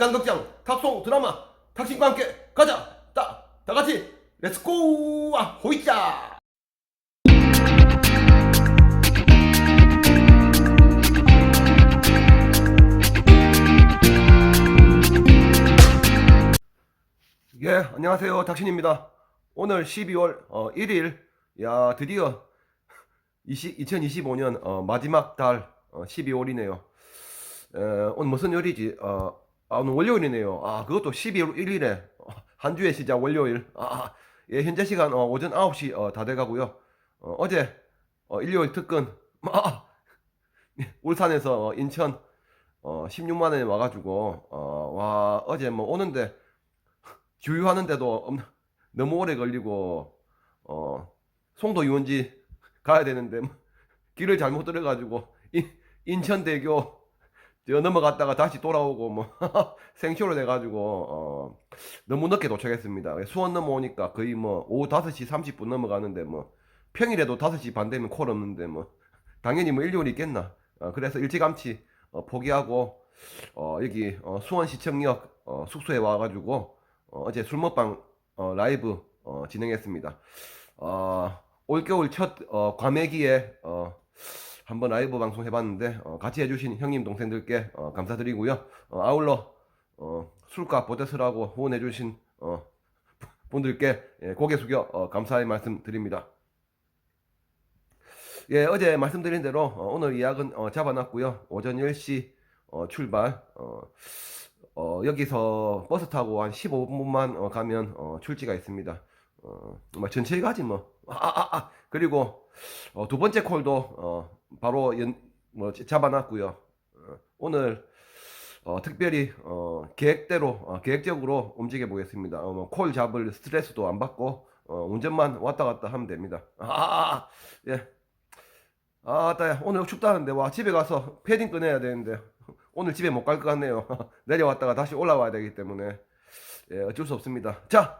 인간극장 탑송 드라마 탁신과 함께 가자! 다, 다 같이 렛츠고 아, 호이자 예 안녕하세요. 탁신입니다. 오늘 12월 어, 1일 야 드디어 20, 2025년 어, 마지막 달 어, 12월이네요. 에, 오늘 무슨 요일이지? 어, 아, 오늘 월요일이네요. 아, 그것도 12월 1일에 한 주의 시작 월요일. 아, 예, 현재 시간 어, 오전 9시 어, 다 돼가고요. 어, 어제 어, 일요일 특근 아, 울산에서 어, 인천 어, 16만 원에 와가지고 어, 와 어제 뭐 오는데 주유하는데도 엄- 너무 오래 걸리고 어, 송도 유원지 가야 되는데 뭐 길을 잘못 들어가지고 인, 인천대교 저 넘어갔다가 다시 돌아오고 뭐 생쇼로 돼가지고 어, 너무 늦게 도착했습니다. 수원 넘어오니까 거의 뭐 오후 5시 30분 넘어가는데 뭐 평일에도 5시 반 되면 콜 없는데 뭐 당연히 뭐 일요일이 있겠나. 어, 그래서 일찌감치 어, 포기하고 어, 여기 어, 수원시청역 어, 숙소에 와가지고 어, 제술 먹방 어, 라이브 어, 진행했습니다. 어, 올겨울 첫 어, 과메기에 어, 한번 라이브 방송 해봤는데 어, 같이 해주신 형님 동생들께 어, 감사드리고요. 어, 아울러 어, 술값 보태서라고 후원해주신 어, 분들께 예, 고개 숙여 어, 감사의 말씀 드립니다. 예, 어제 말씀드린 대로 어, 오늘 예약은 어, 잡아놨고요. 오전 10시 어, 출발. 어, 어, 여기서 버스 타고 한 15분만 어, 가면 어, 출지가 있습니다. 어, 뭐 가지 뭐. 아, 아, 아. 그리고 어, 두 번째 콜도 어, 바로 연, 뭐 잡아놨고요. 어, 오늘 어, 특별히 어, 계획대로 어, 계획적으로 움직여 보겠습니다. 어, 뭐 콜 잡을 스트레스도 안 받고 어, 운전만 왔다 갔다 하면 됩니다. 아, 아, 아, 예. 아, 따 오늘 춥다는데 와 집에 가서 패딩 꺼내야 되는데 오늘 집에 못 갈 것 같네요. 내려왔다가 다시 올라와야 되기 때문에 예, 어쩔 수 없습니다. 자,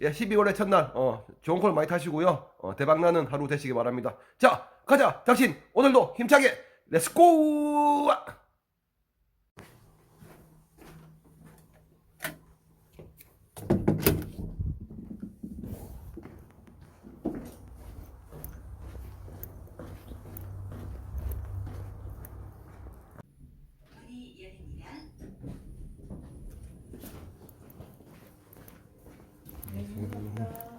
예, 12월의 첫날 어, 좋은 콜 많이 타시고요. 어, 대박 나는 하루 되시기 바랍니다. 자, 가자. 당신 오늘도 힘차게 렛츠고! 문이 열립니다.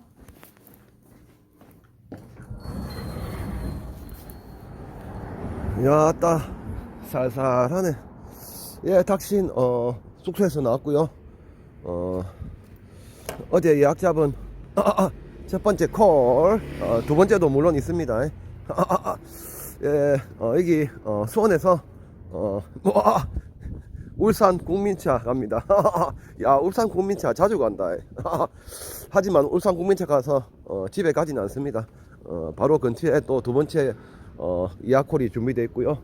야, 따 살살하네. 예, 닥신 어, 숙소에서 나왔고요. 어, 어제 예약 잡은 아, 아, 아, 첫 번째 콜, 어, 두 번째도 물론 있습니다. 아, 아, 아, 예, 어, 여기 어, 수원에서 어, 뭐, 아, 울산 국민차 갑니다. 야, 울산 국민차 자주 간다. 하지만 울산 국민차 가서 어, 집에 가진 않습니다. 어, 바로 근처에 또 두 번째 어, 예약콜이 준비되어 있고요.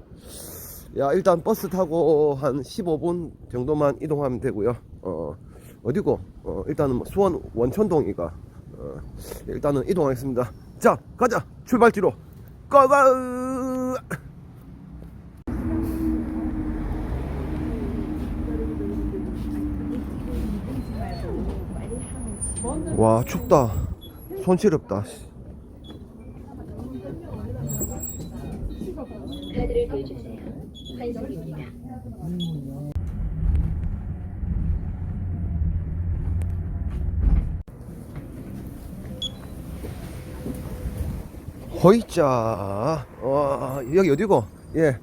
야, 일단 버스 타고 한 15분 정도만 이동하면 되고요. 어, 어디고? 어, 일단은 뭐 수원 원천동이가 어, 일단은 이동하겠습니다. 자, 가자. 출발지로 고고! 와, 춥다. 손 시렵다. 호이자. 와, 여기 어디고? 예.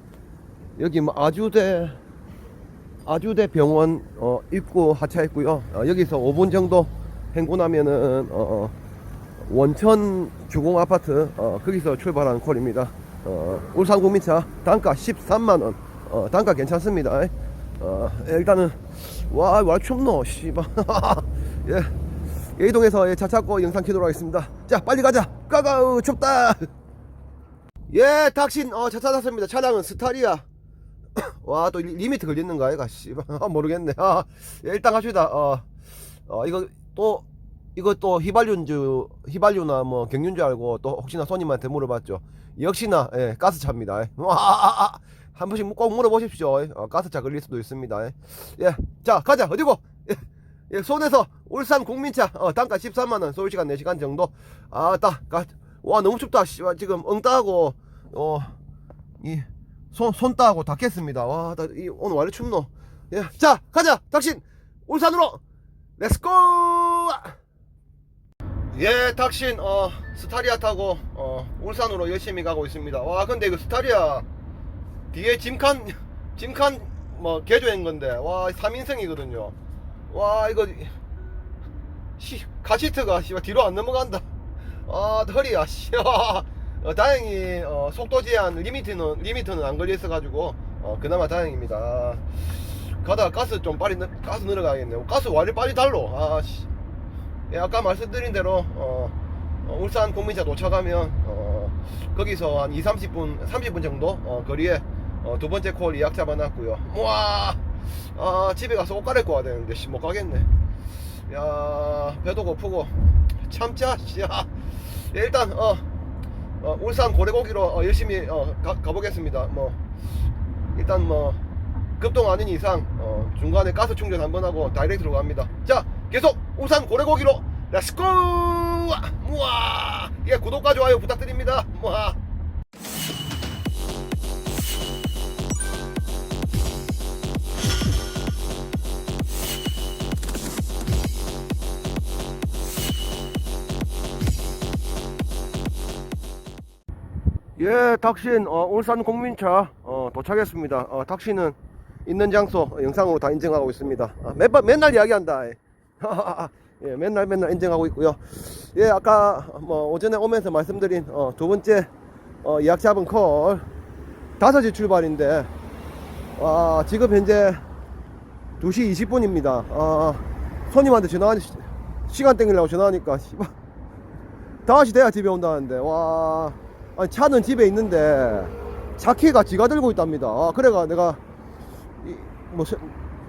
여기 뭐 아주대 아주대 병원 어, 입구 하차했고요. 어, 여기서 5분 정도 행군하면은 어, 어, 원천 주공 아파트 어, 거기서 출발하는 콜입니다. 어, 울산 국민차 단가 13만 원. 어, 단가 괜찮습니다. 어, 일단은 와, 와 춥노. 씨발. 예. 예, 이동해서 예, 차 찾고 영상 키도록 하겠습니다. 자, 빨리 가자. 까가우 춥다. 예, 닥신 어, 차 찾았습니다. 차량은 스타리아. 와, 또 리- 리미트 걸리는가, 이가, 씨발. 아, 모르겠네. 아, 예, 일단 갑시다. 어, 어, 이거 또, 또 휘발유인줄, 휘발유나 뭐 경유인 줄 알고 또 혹시나 손님한테 물어봤죠. 역시나, 예, 가스차입니다. 와, 아, 아, 아. 한 번씩 꼭 물어보십시오. 어, 가스차 걸릴 수도 있습니다. 예, 자 가자 어디고? 예, 예, 손에서 울산 국민차 어, 단가 13만 원, 서울 시간 4시간 정도. 아 따, 가, 와 너무 춥다. 지금 엉따하고 어 이 손 손따하고 닿겠습니다. 와, 나, 이, 오늘 왜 이렇게 춥노? 예, 자 가자, 당신 울산으로 렛츠고! 예, 닥신 어 스타리아 타고 어 울산으로 열심히 가고 있습니다. 와, 근데 이거 스타리아 뒤에 짐칸 짐칸 뭐 개조한 건데 와 3인승이거든요. 와 이거 시 카시트가 씨발 뒤로 안 넘어간다. 아 허리야 씨. 어, 다행히 어, 속도 제한 리미트는 리미트는 안 걸려 있어 가지고 어, 그나마 다행입니다. 가다가 가스 좀 빨리 늘- 가스 늘어가겠네. 가스 와리 빨리 달로. 아 씨. 예, 아까 말씀드린 대로 어, 어, 울산 국민차 도착하면 어, 거기서 한 2, 30분 30분 정도 어, 거리에 어, 두 번째 콜 예약 잡아놨고요. 와, 아, 집에 가서 옷 갈아입고 와야 되는데 씨, 못 가겠네. 야, 배도 고프고 참자. 씨, 야. 예, 일단 어, 어, 울산 고래고기로 어, 열심히 어, 가, 가보겠습니다. 뭐 일단 뭐 급동 아닌 이상 어, 중간에 가스 충전 한번 하고 다이렉트로 갑니다. 자, 계속 울산 고래고기로 렛츠고! 무아! 예, 구독과 좋아요 부탁드립니다. 무아! 예, 닥신 어, 울산 국민차 어, 도착했습니다. 어, 닥신은 있는 장소 어, 영상으로 다 인증하고 있습니다. 아, 매번 맨날 이야기한다. 예, 맨날 맨날 인증하고 있고요. 예, 아까 뭐 오전에 오면서 말씀드린 어, 두 번째 어, 예약 잡은 콜 5시 출발인데 와, 지금 현재 2시 20분입니다. 아, 손님한테 전화하니 시간 땡기려고 전화하니까 씨발. 5시 돼야 집에 온다는데 와. 아니 차는 집에 있는데 차 키가 지가 들고 있답니다. 아 그래가 내가 이, 뭐 세-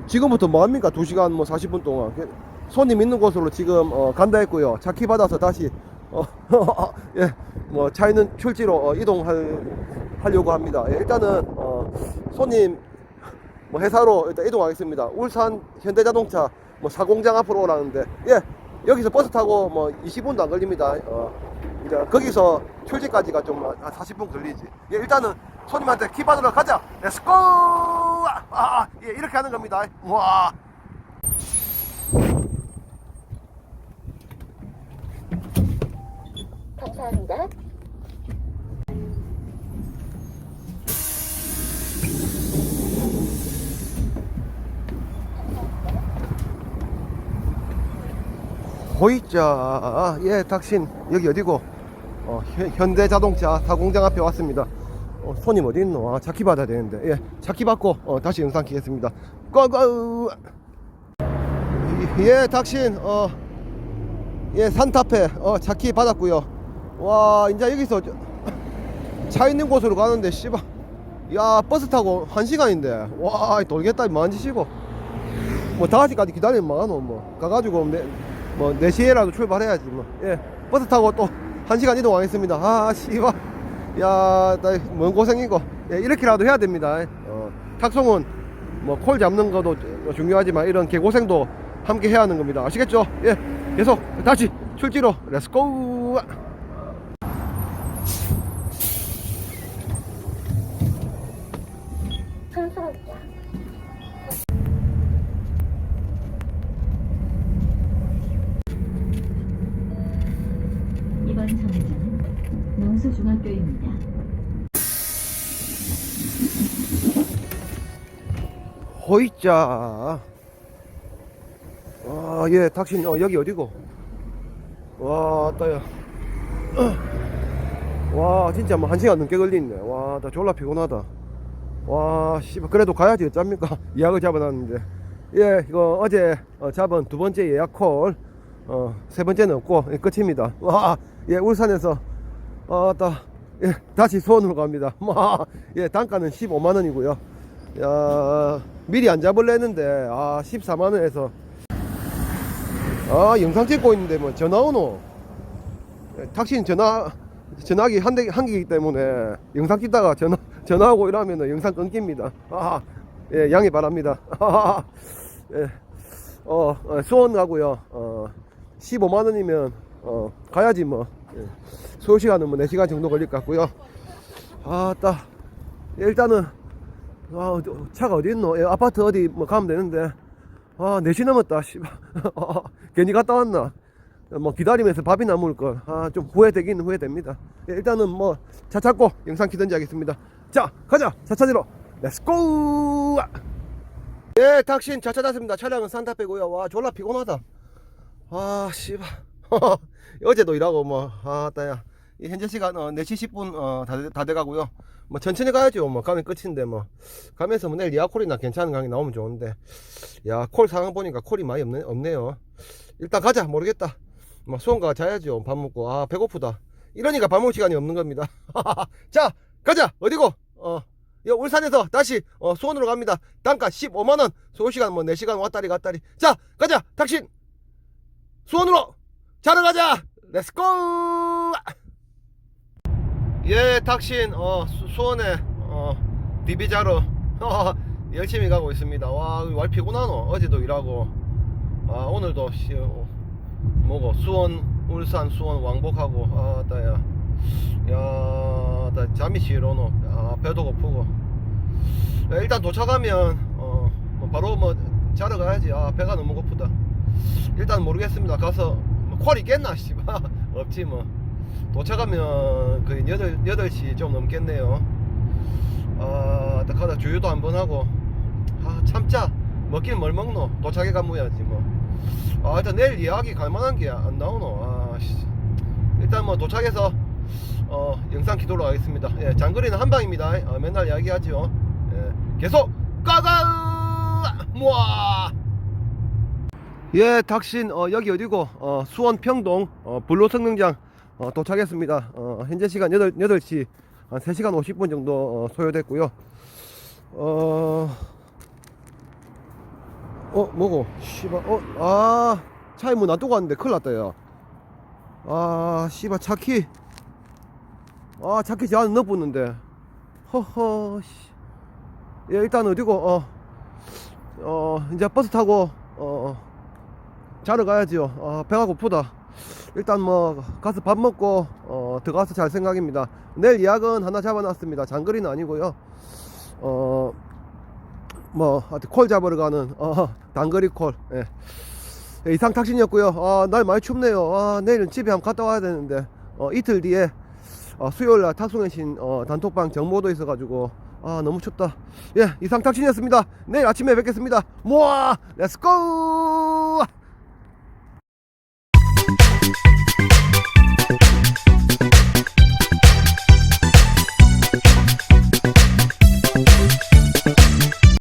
지금부터 뭐 합니까? 2시간 뭐 40분 동안. 그 손님 있는 곳으로 지금 어, 간다 했고요 차키 받아서 다시 어, 어예 뭐 차 있는 출지로 어, 이동할 하려고 합니다 예, 일단은 어, 손님 뭐 회사로 일단 이동하겠습니다 울산 현대자동차 뭐 사공장 앞으로 오라는데 예 여기서 버스 타고 뭐 20분도 안 걸립니다 어, 이제 거기서 출지까지가 좀 한 40분 걸리지. 예, 일단은 손님한테 키 받으러 가자. 렛츠고! 아, 아, 예, 이렇게 하는 겁니다. 와. 감사합니다. 호이자. 예, 닥신. 여기 어디고? 어, 현- 현대자동차 사공장 앞에 왔습니다. 어, 손님 어디 있노? 아, 차키 받아야 되는데. 예, 차키 받고 어, 다시 영상 키겠습니다. 고고! 예, 닥신. 어, 예, 산타페. 어, 차키 받았고요. 와, 이제 여기서 저- 차 있는 곳으로 가는데 씨발. 야, 버스 타고 한 시간인데. 와, 돌겠다 만지시고. 뭐 다시까지 기다리면 뭐하노 뭐. 가가지고 네, 뭐 4시에라도 출발해야지 뭐. 예 버스 타고 또 1시간 이동하겠습니다. 아 씨발. 야나뭔 고생이고. 예, 이렇게라도 해야 됩니다. 어, 탁송은 뭐 콜 잡는 것도 중요하지만 이런 개고생도 함께 해야 하는 겁니다. 아시겠죠? 예 계속 다시 출지로. 렛츠고 호이자 와예 닥신 어, 여기 어디고? 와 따야. 와 진짜 뭐 한 시간 넘게 걸리네. 와 나 졸라 피곤하다. 와 씨발 그래도 가야지 어쩝니까? 예약을 잡아놨는데. 예 이거 어제 어, 잡은 두 번째 예약 콜어세 번째는 없고 예, 끝입니다. 와예 울산에서 어따 예 다시 수원으로 갑니다. 와 예 단가는 15만 원이고요 야 미리 안 잡을래는데 아 14만 원에서 아 영상 찍고 있는데 뭐 전화 오노 예, 탁신 전화 전화기 한 대 한 개이기 때문에 영상 찍다가 전화 전화하고 이러면 영상 끊깁니다. 아, 예, 양해 바랍니다. 예, 어, 어, 수원하고요. 어, 15만 원이면 어, 가야지 뭐. 예. 소요 시간은 뭐 4시간 정도 걸릴 것 같고요. 아, 따. 일단은 아, 어디- 차가 어디 있노? 예, 아파트 어디 뭐 가면 되는데. 아, 4시 넘었다. 씨발. 괜히 갔다 왔나? 뭐 기다리면서 밥이나 먹을 걸. 아, 좀 후회되긴 후회됩니다. 예, 일단은 뭐 차 찾고 영상 키든지 하겠습니다. 자, 가자. 차 찾으러. 렛츠고! 예, 탁신 차 찾았습니다. 차량은 산타페고요. 와, 졸라 피곤하다. 아, 씨발. 어제도 일하고 뭐, 아, 따야. 이 현재 시간 어, 4시 10분 어, 다, 돼- 다 돼가고요. 뭐 천천히 가야죠. 뭐 가면 끝인데 뭐 가면서 뭐 내일 리아콜이나 괜찮은 강의 나오면 좋은데 야 콜 상황 보니까 콜이 많이 없네, 없네요. 일단 가자 모르겠다. 뭐 수원가 자야죠. 밥 먹고 아 배고프다. 이러니까 밥 먹을 시간이 없는 겁니다. 자 가자 어디고 어 여, 울산에서 다시 어, 수원으로 갑니다. 단가 15만 원. 소요 시간 뭐 4시간 왔다리 갔다리. 자 가자 탁신 수원으로 자러 가자. 렛츠고. 예, 탁신 어 수, 수원에 어 디비자로 어, 열심히 가고 있습니다. 와, 왈 피곤하노. 어제도 일하고 아 오늘도 씨, 어, 뭐고 수원 울산 수원 왕복하고 아 따야 야, 나 잠이 싫어노. 아 배도 고프고 야, 일단 도착하면 어뭐 바로 뭐 자러 가야지. 아 배가 너무 고프다. 일단 모르겠습니다. 가서 뭐콜 있겠나 씨발 없지 뭐. 도착하면 거의 8, 8시 좀 넘겠네요. 아, 딱 가다 주유도 한번 하고. 아, 참자. 먹긴 뭘 먹노? 도착해 가무야지 뭐. 아, 일단 내일 예약이 갈 만한 게 안 나오노. 아, 씨. 일단 뭐 도착해서 어, 영상 기도록 하겠습니다. 예, 장거리는 한 방입니다. 어, 맨날 이야기하죠. 예, 계속 까가! 모아! 예, 닥신 어, 여기 어디고? 어, 수원 평동 어, 불로 성능장 어, 도착했습니다. 어, 현재 시간 8, 8시 한 3시간 50분 정도 어, 소요됐고요. 어, 어, 뭐고? 씨발, 어, 아, 차에 뭐 놔두고 왔는데 큰일 났다, 야. 아, 씨발, 차키. 아, 차키 제 안에 넣어붙는데. 허허, 씨. 예, 일단 어디고, 어, 어, 이제 버스 타고, 어, 자러 가야지요. 아, 배가 고프다. 일단 뭐 가서 밥 먹고 어, 들어가서 잘 생각입니다. 내일 예약은 하나 잡아놨습니다. 장거리는 아니고요. 어, 뭐 하여튼 콜 잡으러 가는 어, 단거리 콜. 예. 예, 이상 탁신이었고요. 아, 날 많이 춥네요. 아, 내일은 집에 한번 갔다 와야 되는데 어, 이틀 뒤에 어, 수요일 날 탁송해신 어, 단톡방 정모도 있어가지고 아 너무 춥다. 예, 이상 탁신이었습니다. 내일 아침에 뵙겠습니다. 모아, 렛츠고!